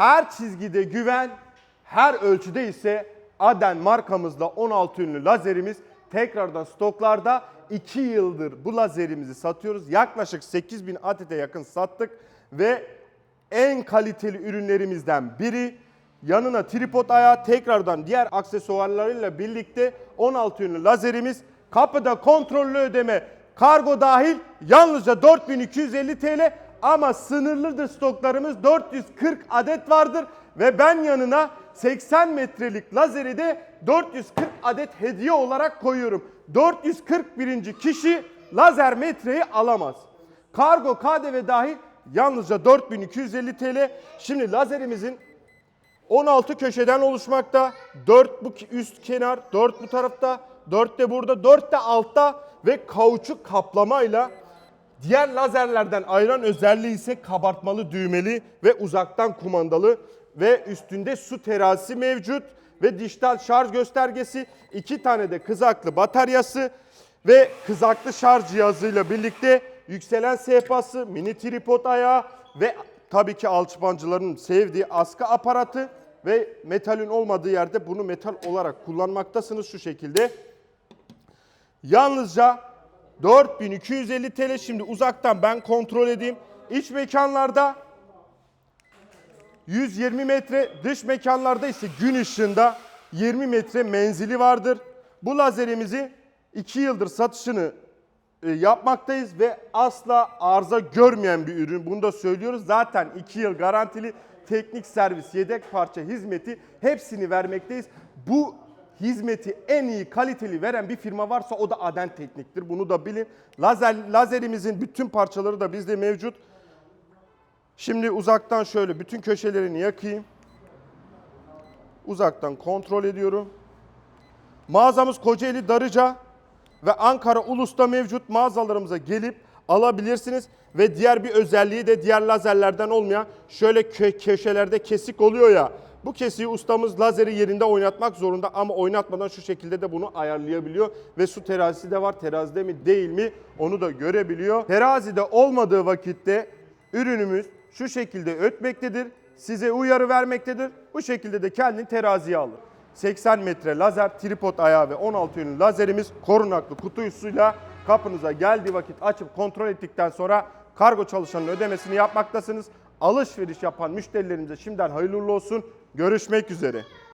Her çizgide güven, her ölçüde ise Aden markamızla 16 ünlü lazerimiz tekrardan stoklarda 2 yıldır bu lazerimizi satıyoruz. Yaklaşık 8000 adete yakın sattık ve en kaliteli ürünlerimizden biri. Yanına tripod ayağı tekrardan diğer aksesuarlarıyla birlikte 16 ünlü lazerimiz. Kapıda kontrollü ödeme kargo dahil yalnızca 4250 TL ama sınırlıdır stoklarımız 440 adet vardır ve ben yanına 80 metrelik lazeri de 440 adet hediye olarak koyuyorum. 441. kişi lazer metreyi alamaz. Kargo KDV dahil yalnızca 4250 TL. Şimdi lazerimizin 16 köşeden oluşmakta. 4 bu üst kenar, 4 bu tarafta, 4 de burada, 4 de altta ve kauçuk kaplamayla diğer lazerlerden ayıran özelliği ise kabartmalı düğmeli ve uzaktan kumandalı ve üstünde su terazisi mevcut ve dijital şarj göstergesi, iki tane de kızaklı bataryası ve kızaklı şarj cihazıyla birlikte yükselen sehpası, mini tripod ayağı ve tabii ki alçıpancıların sevdiği askı aparatı ve metalin olmadığı yerde bunu metal olarak kullanmaktasınız şu şekilde. Yalnızca 4250 TL şimdi uzaktan ben kontrol edeyim. İç mekanlarda 120 metre, dış mekanlarda ise gün ışığında 20 metre menzili vardır. Bu lazerimizi 2 yıldır satışını e, yapmaktayız ve asla arıza görmeyen bir ürün. Bunu da söylüyoruz. Zaten 2 yıl garantili teknik servis, yedek parça hizmeti hepsini vermekteyiz. Bu hizmeti en iyi kaliteli veren bir firma varsa o da Aden Teknik'tir. Bunu da bilin. Lazer lazerimizin bütün parçaları da bizde mevcut. Şimdi uzaktan şöyle bütün köşelerini yakayım. Uzaktan kontrol ediyorum. Mağazamız Kocaeli Darıca ve Ankara Ulus'ta mevcut mağazalarımıza gelip alabilirsiniz. Ve diğer bir özelliği de diğer lazerlerden olmayan şöyle kö- köşelerde kesik oluyor ya. Bu kesiği ustamız lazeri yerinde oynatmak zorunda ama oynatmadan şu şekilde de bunu ayarlayabiliyor. Ve su terazisi de var. Terazide mi değil mi onu da görebiliyor. Terazide olmadığı vakitte ürünümüz şu şekilde ötmektedir. Size uyarı vermektedir. Bu şekilde de kendini teraziye alır. 80 metre lazer, tripod ayağı ve 16 yönlü lazerimiz korunaklı kutuyusuyla kapınıza geldiği vakit açıp kontrol ettikten sonra kargo çalışanının ödemesini yapmaktasınız. Alışveriş yapan müşterilerimize şimdiden hayırlı olsun. Görüşmek üzere.